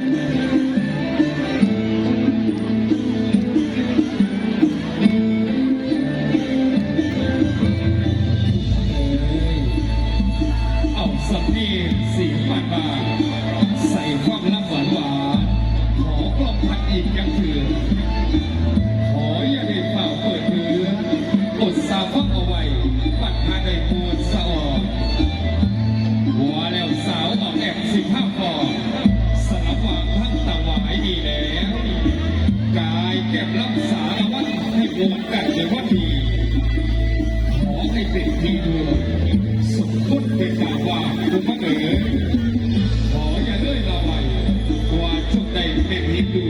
เอาสำเนียงเสียงบานบานใส่ความลับหวานหวานขอกลมพันอีกยังเถื่อนขออย่าได้เป่าเปิดเนื้อกดสาวฟังเอาไว้ปัดหาได้ปวดสะออกหัวแล้วสาวออกแอบสิบห้าฟอง วัดให้มวลกันในวันดีขอให้เป็นที่ดวสมบูรณ์เป็นสาวว่าคุณพระเอ๋ยขออย่าเลื่อยลาไปกว่าชุดใดเป็นฮินดู